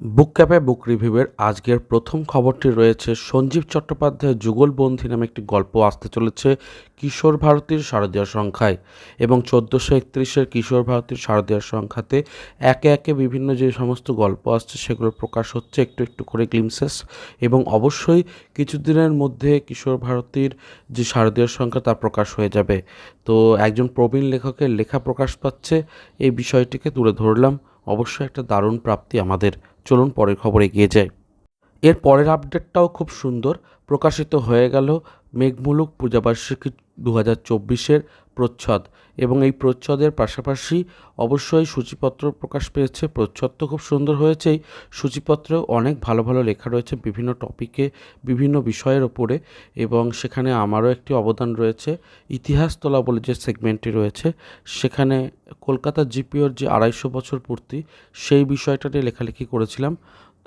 বুক ক্যাপে বুক রিভিউয়ের আজকের প্রথম খবরটি রয়েছে, সঞ্জীব চট্টোপাধ্যায়ের যুগলবন্দি নামে একটি গল্প আসতে চলেছে কিশোর ভারতীর শারদীয় সংখ্যায়। এবং চোদ্দোশো একত্রিশের কিশোর ভারতীর শারদীয় সংখ্যাতে একে একে বিভিন্ন যে সমস্ত গল্প আসছে সেগুলোর প্রকাশ হচ্ছে একটু একটু করে গ্লিমসেস এবং অবশ্যই কিছুদিনের মধ্যে কিশোর ভারতীর যে শারদীয় সংখ্যা, তা প্রকাশ হয়ে যাবে। তো একজন প্রবীণ লেখকের লেখা প্রকাশ পাচ্ছে, এই বিষয়টিকে তুলে ধরলাম। অবশ্যই একটা দারুণ প্রাপ্তি আমাদের। চলুন পরের খবরে এগিয়ে যাই। এর পরের আপডেটটাও খুব সুন্দর। প্রকাশিত হয়ে গেল মেঘমুলুক পূজাবার্ষিকী দু হাজার চব্বিশের প্রচ্ছদ এবং এই প্রচ্ছদের পাশাপাশি অবশ্যই সূচিপত্র প্রকাশ পেয়েছে। প্রচ্ছদ তো খুব সুন্দর হয়েছেই। সূচিপত্রেও অনেক ভালো ভালো লেখা রয়েছে বিভিন্ন টপিকে, বিভিন্ন বিষয়ের ওপরে এবং সেখানে আমারও একটি অবদান রয়েছে। ইতিহাস তোলা বলে যে সেগমেন্টটি রয়েছে, সেখানে কলকাতা জিপিওর যে আড়াইশো বছর পূর্তি, সেই বিষয়টা নিয়ে লেখালেখি করেছিলাম।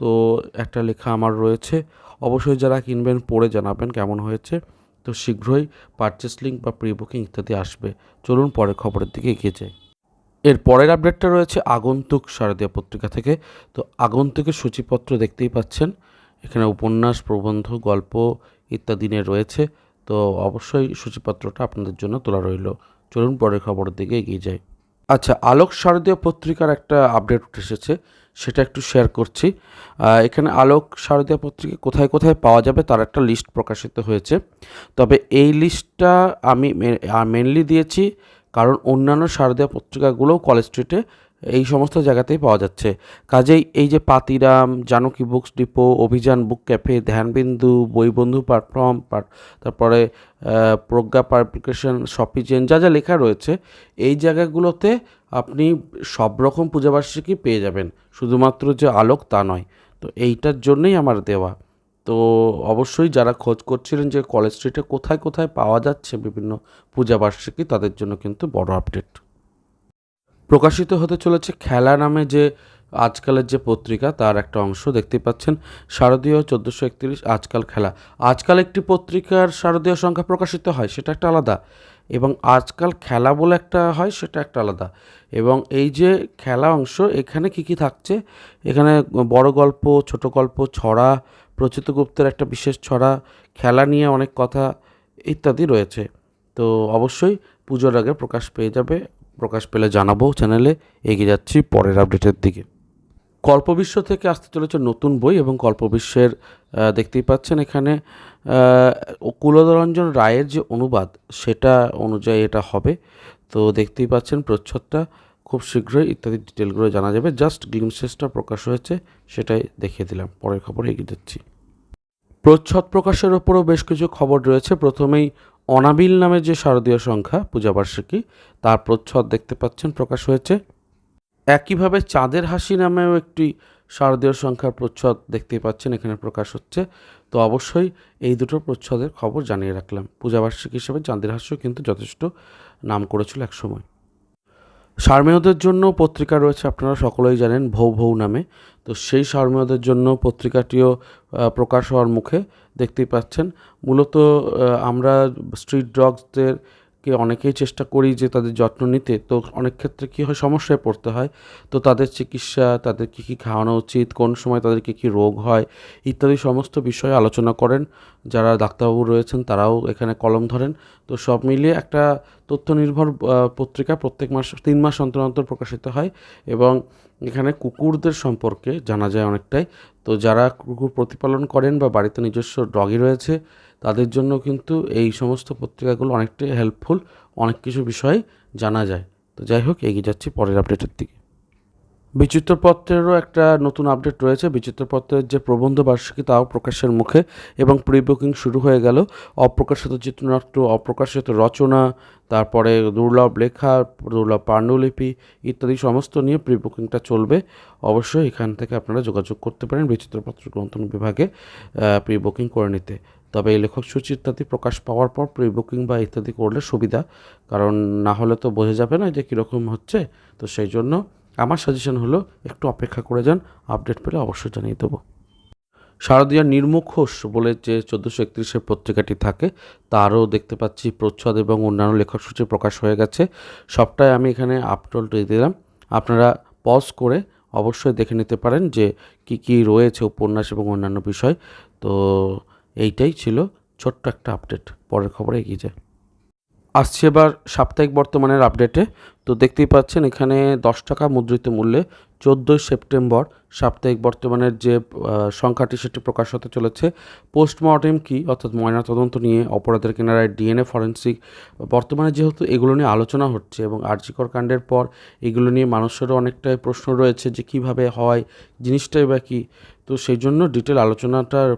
তো একটা লেখা আমার রয়েছে। অবশ্যই যারা কিনবেন, পড়ে জানাবেন কেমন হয়েছে। তো শীঘ্রই পারচেস লিঙ্ক বা প্রি বুকিং ইত্যাদি আসবে। চলুন পরের খবরের দিকে এগিয়ে যাই। এর পরের আপডেটটা রয়েছে আগন্তুক শারদীয় পত্রিকা থেকে। তো আগন্তুকের সূচিপত্র দেখতেই পাচ্ছেন। এখানে উপন্যাস, প্রবন্ধ, গল্প ইত্যাদি নিয়ে রয়েছে। তো অবশ্যই সূচিপত্রটা আপনাদের জন্য তোলা রইল। চলুন পরের খবরের দিকে এগিয়ে যাই। আচ্ছা আলোক শারদীয় পত্রিকার একটা আপডেট উঠে এসেছে, সেটা একটু শেয়ার করছি। এখানে আলোক শারদীয় পত্রিকা কোথায় কোথায় পাওয়া যাবে তার একটা লিস্ট প্রকাশিত হয়েছে। তবে এই লিস্টটা আমি মেনলি দিয়েছি কারণ অন্যান্য শারদীয় পত্রিকাগুলোও কলেজ স্ট্রিটে এই সমস্ত জায়গাতেই পাওয়া যাচ্ছে। কাজেই এই যে পাতিরাম জানকী বুকস ডিপো অভিযান বুক ক্যাফে ধ্যানবিন্দু বইবন্ধু প্ল্যাটফর্ম তারপরে প্রজ্ঞা পাবলিকেশন শপিজেন যা যা লেখা রয়েছে, এই জায়গাগুলোতে আপনি সব রকম পূজাবার্ষিকী পেয়ে যাবেন। শুধুমাত্র যে আলোক তা নয়। তো এইটার জন্যই আমার দেওয়া। তো অবশ্যই যারা খোঁজ করছিলেন যে কলেজ স্ট্রিটে কোথায় কোথায় পাওয়া যাচ্ছে বিভিন্ন পূজাবার্ষিকী তাদের জন্য কিন্তু বড় আপডেট। প্রকাশিত হতে চলেছে খেলা নামে যে আজকালের যে পত্রিকা, তার একটা অংশ দেখতে পাচ্ছেন। শারদীয় চোদ্দোশো একত্রিশ আজকাল খেলা। আজকাল একটি পত্রিকার শারদীয় সংখ্যা প্রকাশিত হয়, সেটা একটা আলাদা। এবং আজকাল খেলা বলে একটা হয়, সেটা একটা আলাদা। এবং এই যে খেলা অংশ, এখানে কি কি থাকছে? এখানে বড় গল্প, ছোট গল্প, ছড়া, প্রচিত গুপ্তের একটা বিশেষ ছড়া, খেলা নিয়ে অনেক কথা ইত্যাদি রয়েছে। তো অবশ্যই পুজোর আগে প্রকাশ পেয়ে যাবে। প্রকাশ পেলে জানাব চ্যানেলে। এগিয়ে যাচ্ছি পরের আপডেটের দিকে। কল্পবিশ্ব থেকে আসতে চলেছে নতুন বই এবং কল্পবিশ্বের দেখতেই পাচ্ছেন এখানে আহ, কুলধরঞ্জন রায়ের যে অনুবাদ সেটা অনুযায়ী এটা হবে। তো দেখতেই পাচ্ছেন প্রচ্ছদটা খুব শীঘ্রই ইত্যাদি ডিটেলগুলো জানা যাবে। জাস্ট গ্লিমসেসটা প্রকাশ হয়েছে সেটাই দেখিয়ে দিলাম। পরের খবরে এগিয়ে যাচ্ছি। প্রচ্ছদ প্রকাশের ওপরও বেশ কিছু খবর রয়েছে। প্রথমেই অনাবিল নামে যে শারদীয় সংখ্যা পূজাবার্ষিকী তার প্রচ্ছদ দেখতে পাচ্ছেন প্রকাশ হয়েছে। একইভাবে চাঁদের হাসি নামেও একটি শারদীয় সংখ্যার প্রচ্ছদ দেখতে পাচ্ছেন, এখানে প্রকাশ হচ্ছে। তো অবশ্যই এই দুটো প্রচ্ছদের খবর জানিয়ে রাখলাম। পূজাবার্ষিক হিসেবে চাঁদের হাসিও কিন্তু যথেষ্ট নাম করেছিল একসময় সারমেয়দের জন্য পত্রিকা রয়েছে, আপনারা সকলেই জানেন, ভৌ ভৌ নামে। তো সেই সারমেয়দের জন্য পত্রিকাটিও প্রকাশ হওয়ার মুখে দেখতেই পাচ্ছেন। মূলত আমরা স্ট্রিট ডগসদের কে অনেকেই চেষ্টা করি যে তাদের যত্ন নিতে। তো অনেক ক্ষেত্রে কী হয়, সমস্যায় পড়তে হয়। তো তাদের চিকিৎসা, তাদের কী কী খাওয়ানো উচিত, কোন সময় তাদের কী কী রোগ হয়, ইত্যাদি সমস্ত বিষয়ে আলোচনা করেন। যারা ডাক্তারবাবু রয়েছেন তারাও এখানে কলম ধরেন। তো সব মিলিয়ে একটা তথ্য নির্ভর পত্রিকা প্রত্যেক মাস, তিন মাস অন্তর অন্তর প্রকাশিত হয় এবং এখানে কুকুরদের সম্পর্কে জানা যায় অনেকটাই। তো যারা কুকুর প্রতিপালন করেন বা বাড়িতে নিজস্ব ডগি রয়েছে, তাদের জন্য কিন্তু এই সমস্ত পত্রিকাগুলো অনেকটাই হেল্পফুল অনেক কিছু বিষয় জানা যায়। তো যাই হোক, এগিয়ে যাচ্ছি পরের আপডেটের দিকে। বিচিত্রপত্রেরও একটা নতুন আপডেট রয়েছে। বিচিত্রপত্রের যে প্রবন্ধ বার্ষিকী, তাও প্রকাশের মুখে এবং প্রি বুকিং শুরু হয়ে গেল। অপ্রকাশিত চিত্রনাট্য, অপ্রকাশিত রচনা, তারপরে দুর্লভ লেখা, দুর্লভ পাণ্ডুলিপি ইত্যাদি সমস্ত নিয়ে প্রি বুকিংটা চলবে। অবশ্যই এখান থেকে আপনারা যোগাযোগ করতে পারেন বিচিত্রপত্র গ্রন্থন বিভাগে প্রি বুকিং করে নিতে। তবে এই লেখক সূচি ইত্যাদি প্রকাশ পাওয়ার পর প্রি বুকিং বা ইত্যাদি করলে সুবিধা। কারণ না হলে তো বোঝা যাবে না যে কীরকম হচ্ছে। তো সেই জন্য আমার সাজেশন হলো একটু অপেক্ষা করে যান আপডেট পেলে অবশ্যই জানিয়ে দেবো। শারদীয়া নির্মুখোশ বলে যে চোদ্দোশো একত্রিশের পত্রিকাটি থাকে, তারও দেখতে পাচ্ছি প্রচ্ছদ এবং অন্যান্য লেখক সূচি প্রকাশ হয়ে গেছে। সবটাই আমি এখানে আপটোল দিলাম। আপনারা পজ করে অবশ্যই দেখে নিতে পারেন যে কি কি রয়েছে উপন্যাস এবং অন্যান্য বিষয়। তো এইটাই ছিল ছোট্ট একটা আপডেট পরের খবরে এগিয়ে যায় আসছে এবার সাপ্তাহিক বর্তমানের আপডেটে। তো দেখতেই পাচ্ছেন, এখানে দশ টাকা মুদ্রিত মূল্যে চোদ্দোই সেপ্টেম্বর সাপ্তাহিক বর্তমানের যে সংখ্যাটি সেটি প্রকাশ হতে চলেছে। পোস্টমর্টেম কি, অর্থাৎ ময়নাতদন্ত নিয়ে অপরাধের কিনারায় ডিএনএ ফরেন্সিক, বর্তমানে যেহেতু এগুলো নিয়ে আলোচনা হচ্ছে এবং আর্যিকর কাণ্ডের পর এগুলো নিয়ে মানুষেরও অনেকটাই প্রশ্ন রয়েছে যে কীভাবে হয়, জিনিসটাই বা কী। তো সেই জন্য ডিটেল আলোচনাটার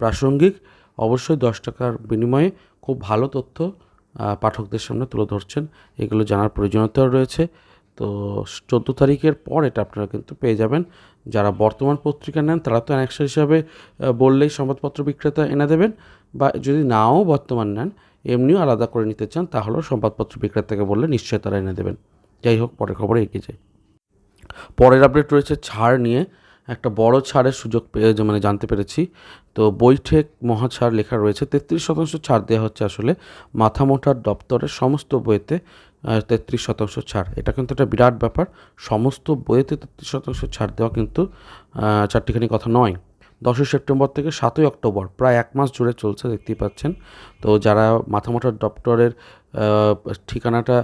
প্রাসঙ্গিক। অবশ্যই দশ টাকার বিনিময়ে খুব ভালো তথ্য পাঠকদের সামনে তুলে ধরছেন। এগুলো জানার প্রয়োজনীয়তাও রয়েছে। তো চোদ্দ তারিখের পর এটা আপনারা কিন্তু পেয়ে যাবেন। যারা বর্তমান পত্রিকা নেন, তারা তো অ্যানেক্সা হিসাবে বললেই সংবাদপত্র বিক্রেতা এনে দেবেন। বা যদি নাও বর্তমান নেন, এমনিও আলাদা করে নিতে চান, তাহলেও সংবাদপত্র বিক্রেতাকে বললে নিশ্চয়ই তারা এনে দেবেন। যাই হোক, পরের খবরে এগিয়ে যায় পরের আপডেট রয়েছে ছাড় নিয়ে। একটা বড় ছাড়ের সুযোগ পেয়ে মানে জানতে পেরেছি। তো বৈঠক মহাছাড় লেখা রয়েছে, তেত্রিশ শতাংশ ছাড় দেওয়া হচ্ছে আসলে মাথামোটার দপ্তরের সমস্ত বইয়েতে তেত্রিশ শতাংশ ছাড়। এটা কিন্তু একটা বিরাট ব্যাপার, সমস্ত বইয়েতে তেত্রিশ শতাংশ ছাড় দেওয়া কিন্তু চারটিখানি কথা নয়। দশই সেপ্টেম্বর থেকে সাতই অক্টোবর, প্রায় এক মাস জুড়ে চলছে, দেখতেই পাচ্ছেন। তো যারা মাথামোটার দপ্তরের ঠিকানাটা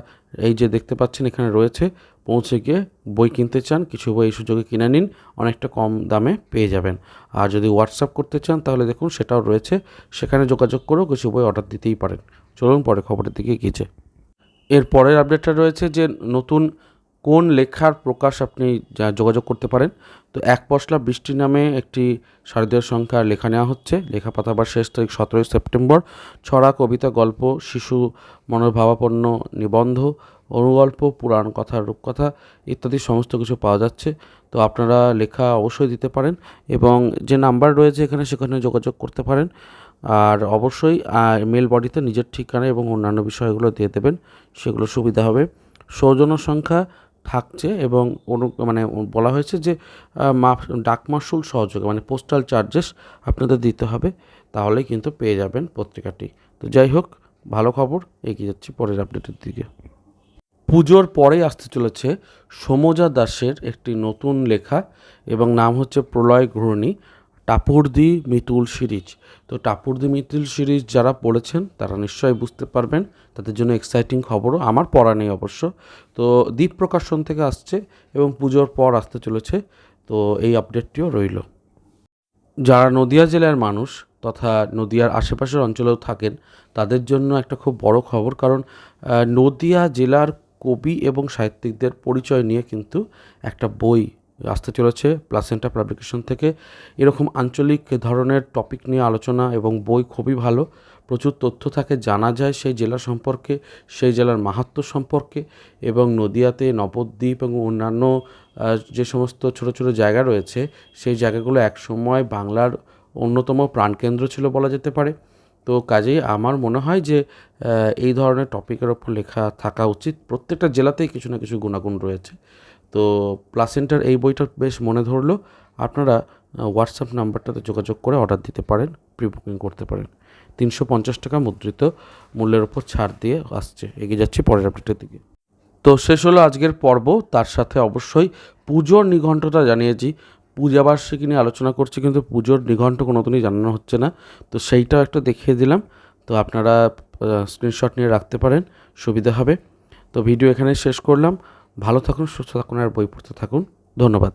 এই যে দেখতে পাচ্ছেন এখানে রয়েছে পৌঁছে গিয়ে বই কিনতে চান, কিছু বই এই সুযোগে কিনে নিন, অনেকটা কম দামে পেয়ে যাবেন। আর যদি হোয়াটসঅ্যাপ করতে চান, তাহলে দেখুন সেটাও রয়েছে। সেখানে যোগাযোগ করেও কিছু বই অর্ডার দিতেই পারেন। চলুন পরে খবরের দিকে গিয়েছে এর পরের আপডেটটা রয়েছে যে, নতুন কোন লেখার প্রকাশ আপনি যোগাযোগ করতে পারেন। তো এক পশলা বৃষ্টি নামে একটি শারদীয় সংখ্যার লেখা নেওয়া হচ্ছে। লেখা পাতাবার শেষ তারিখ সতেরোই সেপ্টেম্বর। ছড়া, কবিতা, গল্প, শিশু, মনোভাবাপন্ন, নিবন্ধ অনুগল্প, পুরাণ কথা, রূপকথা ইত্যাদি সমস্ত কিছু পাওয়া যাচ্ছে। তো আপনারা লেখা অবশ্যই দিতে পারেন এবং যে নাম্বার রয়েছে এখানে সেখানে যোগাযোগ করতে পারেন। আর অবশ্যই মেল বডিতে নিজের ঠিকানা এবং অন্যান্য বিষয়গুলো দিয়ে দেবেন, সেগুলো সুবিধা হবে। সৌজন্য সংখ্যা থাকছে এবং অনু মানে বলা হয়েছে যে মাপ ডাক মাসুল সহযোগে মানে পোস্টাল চার্জেস আপনাদের দিতে হবে, তাহলেই কিন্তু পেয়ে যাবেন পত্রিকাটি। তো যাই হোক, ভালো খবর, এগিয়ে যাচ্ছি পরের আপডেটের দিকে। পুজোর পরেই আসতে চলেছে সমজা দাসের একটি নতুন লেখা এবং নাম হচ্ছে প্রলয় ঘূর্ণি টাপুরদি মিতুল সিরিজ। তো টাপুরদি মিতুল সিরিজ যারা পড়েছেন, তারা নিশ্চয়ই বুঝতে পারবেন, তাদের জন্য এক্সাইটিং খবরও আমার পড়া নেই অবশ্য। তো দ্বীপ প্রকাশন থেকে আসছে এবং পুজোর পর আসতে চলেছে, তো এই আপডেটটিও রইল। যারা নদিয়া জেলার মানুষ তথা নদিয়ার আশেপাশের অঞ্চলেও থাকেন, তাদের জন্য একটা খুব বড় খবর, কারণ নদিয়া জেলার কবি এবং সাহিত্যিকদের পরিচয় নিয়ে কিন্তু একটা বই আসতে চলেছে প্লাসেন্টা পাবলিকেশন থেকে। এরকম আঞ্চলিক ধরনের টপিক নিয়ে আলোচনা এবং বই খুবই ভালো। প্রচুর তথ্য থাকে, জানা যায় সেই জেলা সম্পর্কে, সেই জেলার মাহাত্ম্য সম্পর্কে এবং নদিয়াতে নবদ্বীপ এবং অন্যান্য যে সমস্ত ছোট ছোট জায়গা রয়েছে, সেই জায়গাগুলো একসময় বাংলার অন্যতম প্রাণকেন্দ্র ছিল বলা যেতে পারে। তো কাজেই আমার মনে হয় যে এই ধরনের টপিকের ওপর লেখা থাকা উচিত। প্রত্যেকটা জেলাতেই কিছু না কিছু গুণাগুণ রয়েছে। তো প্লাসেন্টার এই বইটা বেশ মনে ধরলো। আপনারা হোয়াটসঅ্যাপ নাম্বারটাতে যোগাযোগ করে অর্ডার দিতে পারেন প্রি বুকিং করতে পারেন। তিনশো পঞ্চাশ টাকা মুদ্রিত মূল্যের ওপর ছাড় দিয়ে আসছে। এগিয়ে যাচ্ছি পরের আপডেটের দিকে। তো শেষ হলো আজকের পর্ব। তার সাথে অবশ্যই পুজোর নিঘণ্টটা জানিয়েছি। পূজাবার্ষিকী নিয়ে আলোচনা করছি, কিন্তু পুজোর নিঘণ্ট কোনো দিনই জানানো হচ্ছে না। তো সেইটাও একটা দেখিয়ে দিলাম। তো আপনারা স্ক্রিনশট নিয়ে রাখতে পারেন, সুবিধা হবে। তো ভিডিও এখানে শেষ করলাম। ভালো থাকুন, সুস্থ থাকুন, আর বই পড়তে থাকুন। ধন্যবাদ।